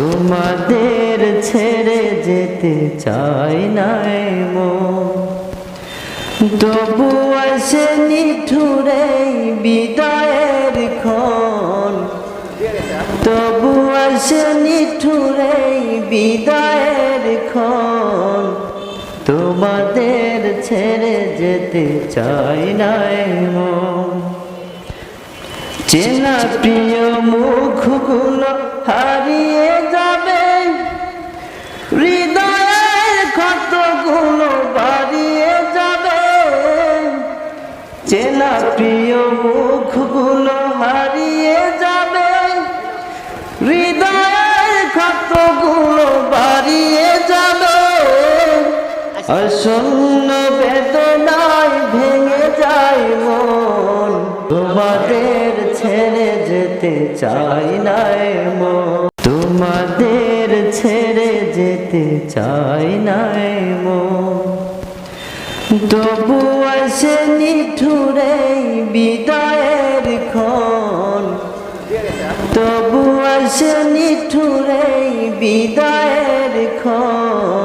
তোমাদের ছেড়ে যেতে চাই নাই মো তবু আসে নিঠুরে বিদায়ের ক্ষণ। তবু আসে নিঠুরে বিদায়ের ক্ষণ। তোমাদের ছেড়ে যেতে চাই নাই মন চেনা প্রিয় মুখগুলো হারিয়ে চেনা প্রিয় মুখগুলো হারিয়ে যাবে। হৃদয়ের কতগুলো বাড়িয়ে যাবে। অশূন্য বেদনায় ভেঙে যায় মন। তোমাদের ছেড়ে যেতে চাই নাই মন তোমাদের ছেড়ে যেতে চাই নাই মন তবু আসে নিঠুরে বিদায়ের ক্ষণ। তবু আসে নিঠুরে বিদায়ের ক্ষণ।